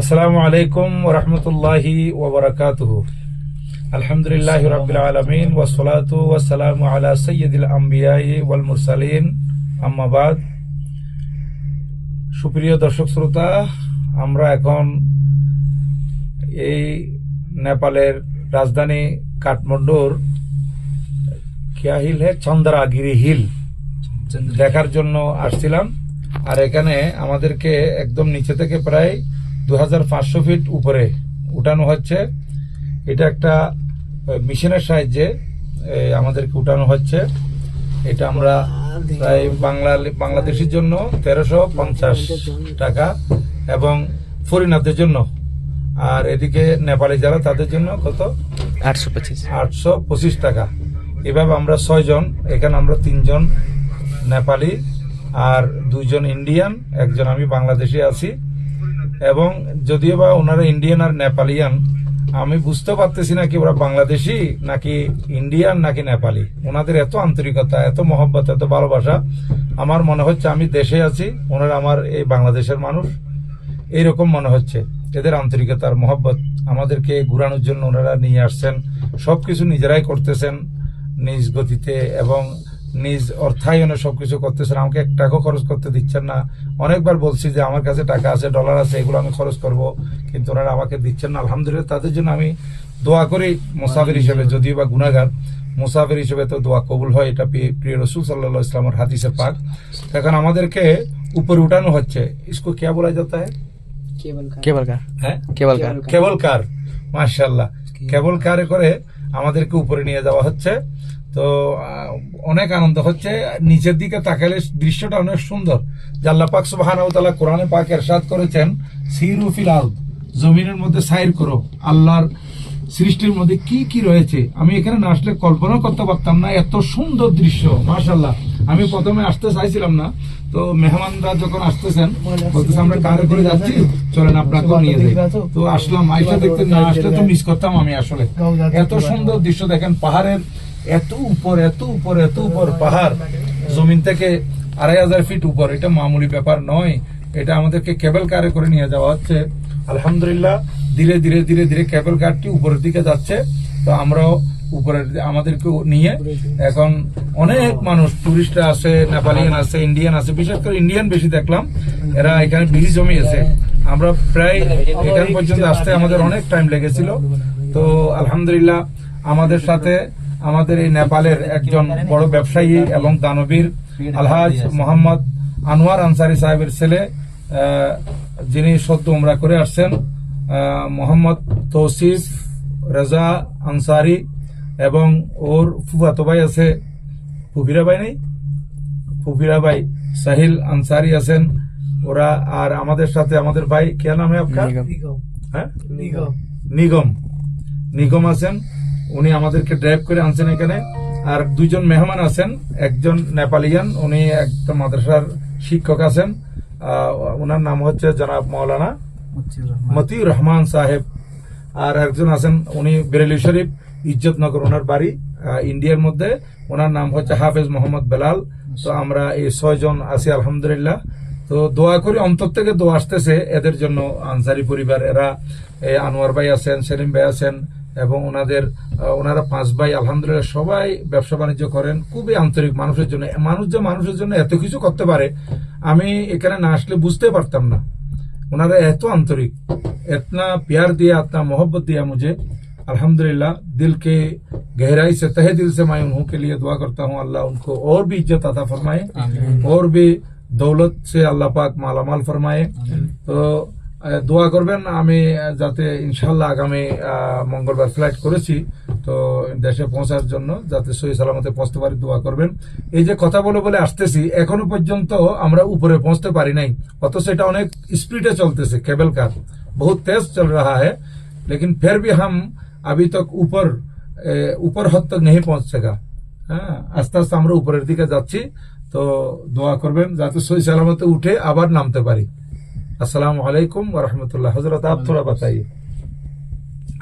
আসসালামু আলাইকুম ওরহমতুল্লাহি ওবরাকাতুহ আলহামদুলিল্লাহ রাব্বিল আলামিন ওয়াসসালাতু ওয়াসসালামু আলা সাইয়্যিদিল আম্বিয়াই ওয়াল মুরসালিন। আম্মা বাদ। সুপ্রিয় দর্শক শ্রোতা, আমরা এখন এই নেপালের রাজধানী কাঠমান্ডুর কিয়া হিল হে চন্দ্রাগিরি হিল দেখার জন্য আসছিলাম। আর এখানে আমাদেরকে একদম নিচে থেকে প্রায় দু হাজার পাঁচশো ফিট উপরে উঠানো হচ্ছে। এটা একটা মিশনের সাহায্যে আমাদেরকে উঠানো হচ্ছে। এটা আমরা প্রায় বাংলা বাংলাদেশের জন্য তেরোশো পঞ্চাশ টাকা এবং ফরিনাথদের জন্য। আর এদিকে নেপালি যারা তাদের জন্য কত? আটশো পঁচিশ। আটশো পঁচিশ টাকা। এভাবে আমরা ছয়জন এখানে আমরা তিনজন নেপালি আর দুইজন ইন্ডিয়ান একজন আমি বাংলাদেশে আছি। এবং যদিও বা ওনারা ইন্ডিয়ান আর নেপালিয়ান আমি বুঝতে পারতেছি না কি ওরা বাংলাদেশি নাকি ইন্ডিয়ান নাকি নেপালি ওনাদের এত আন্তরিকতা, এত মহব্বত, এত ভালোবাসা। আমার মনে হচ্ছে আমি দেশে আছি, ওনারা আমার এই বাংলাদেশের মানুষ। এইরকম মনে হচ্ছে। এদের আন্তরিকতার মহব্বত আমাদেরকে ঘুরানোর জন্য ওনারা নিয়ে আসছেন। সবকিছু নিজেরাই করতেছেন নিজ গতিতে এবং নিজ অর্থায়নে সবকিছু করতেছেন আমাকে এক টাকাও খরচ করতে দিচ্ছেন না। অনেকবার বলছি যে আমার কাছে টাকা আছে ডলার আছে এগুলো আমি খরচ করব। কিন্তু ওনারা আমাকে দিচ্ছেন না। আলহামদুলিল্লাহ তাদের জন্য আমি দোয়া করি মুসাফির হিসেবে যদিও বা গুণাগার মুসাফির হিসেবে তো দোয়া কবুল হয় এটা প্রিয় রসুল সাল্লা ইসলামের হাদিসে পাক। এখন আমাদেরকে উপরে উঠানো হচ্ছে। ইসকো কে বলা যেত হ্যাঁ? কেবল কার। কেবল কার। মার্শাল্লাহ কেবল কারে করে আমাদেরকে উপরে নিয়ে যাওয়া হচ্ছে। তো অনেক আনন্দ হচ্ছে। নিচের দিকে তাকালে দৃশ্যটা অনেক সুন্দর। জাল্লা পাক তাআলা কোরআনে পাক এরশাদ করেছেন, সিরু ফিল আরদ, জমিনের মধ্যে সাইর করো। আল্লাহর সৃষ্টির মধ্যে কি কি রয়েছে? আমি এখানে না আসলে কল্পনা করতে পারতাম না, এত সুন্দর দৃশ্য মাশাল্লাহ আমি প্রথমে আসতে চাইছিলাম না, তো মেহমানরা যখন আসতেছেন, বলতেছে, আমরা কারে করে যাচ্ছি? চলেন আপনাকে নিয়ে যাই। তো আসলাম, আইসা দেখতে না আসলে তো মিস করতাম আমি আসলে। এত সুন্দর দৃশ্য দেখেন, পাহাড়ের এত উপর এত উপর এত উপর, পাহাড়। জমিন থেকে আড়াই হাজার ফিট উপর। এটা মামুলি ব্যাপার নয়। এটা আমাদেরকে কেবল কারে করে নিয়ে যাওয়া হচ্ছে। আলহামদুলিল্লাহ, ধীরে ধীরে ধীরে ধীরে কেবল কারটি উপরের দিকে যাচ্ছে। তো আমরাও উপরের আমাদেরকে নিয়ে এখন অনেক মানুষ টুরিস্টরা আছে, নেপালিয়ান আছে ইন্ডিয়ান আছে, বিশেষ করে ইন্ডিয়ান বেশি দেখলাম। এরা এখানে বিড়ি জমিয়েছে। আমরা প্রায় এখান পর্যন্ত আসতে আমাদের অনেক টাইম লেগেছিল। তো আলহামদুলিল্লাহ, আমাদের সাথে আমাদের এই নেপালের একজন বড় ব্যবসায়ী এবং দানবীর আলহাজ মোহাম্মদ আনোয়ার আনসারি সাহেবের ছেলে যিনি সত্য উমরা করে আসছেন মোহাম্মদ তৌসিফ রেজা আনসারি এবং ওর ফুফাতো ভাই আছে ফুফিরা ভাই নেই ফুফিরা ভাই সাহিল আনসারি আছেন। ওরা আর আমাদের সাথে আমাদের ভাই কে নামে আপনার? হ্যাঁ? নিগম। নিগম আছেন। উনি আমাদেরকে ড্রাইভ করে আনছেন এখানে। আর দুইজন মেহমান আছেন একজন নেপালিয়ান উনি একদম মাদ্রাসার শিক্ষক আছেন। ওনার নাম হচ্ছে জনাব মৌলানা মতিউর রহমান। সাহেব। আর একজন আছেন উনি বেরেলি শরীফ ইজ্জতনগর ওনার বাড়ি ইন্ডিয়ার মধ্যে। ওনার নাম হচ্ছে হাফেজ মোহাম্মদ বেলাল। তো আমরা এই ছয়জন আছি আলহামদুলিল্লাহ। তো দোয়া করি অন্তর থেকে দোয়া আসতেছে এদের জন্য। আনসারি পরিবার এরা আনোয়ার ভাই আছেন সেলিম ভাই আছেন এবং ওনাদের আহ, ওনারা পাঁচ ভাই আলহামদুলিল্লাহ সবাই ব্যবসা বাণিজ্য করেন খুবই আন্তরিক মানুষের জন্য মানুষ যে মানুষের জন্য এত কিছু করতে পারে আমি এখানে না আসলে বুঝতে পারতাম না उन्होंने एत आंतरिक इतना प्यार दिया इतना मोहब्बत दिया मुझे अल्हम्दुलिल्लाह दिल के गहराई से तहे दिल से मैं उन्हों के लिए दुआ करता हूँ अल्लाह उनको और भी इज्जत अता फरमाए और भी দৌলত সে আল্লাহ পাক মালামাল ফরমায়ে তো আহ, দোয়া করবেন আমি আহ, যাতে ইনশাল্লাহ আগামী আহ, মঙ্গলবার ফ্লাইট করেছি তো দেশে পৌঁছার জন্য যাতে সহি সালামতে পৌঁছতে পারি দোয়া করবেন এই যে কথা বলে বলে আসতেছি এখনো পর্যন্ত আমরা উপরে পৌঁছতে পারি নাই অথচ এটা অনেক স্পিডে চলতেছে কেবল কার बहुत तेज चल रहा है लेकिन फिर भी हम अभी तक ऊपर ए, ऊपर हद तक नहीं पहुंच सका হ্যাঁ আস্তে আস্তে আমরা উপরের দিকে যাচ্ছি তো দোয়া করবেন যাতে সহি সালামতে উঠে আবার নামতে পারি السلام عليكم ورحمة الله. حضرت آپ تھوڑا بتائیے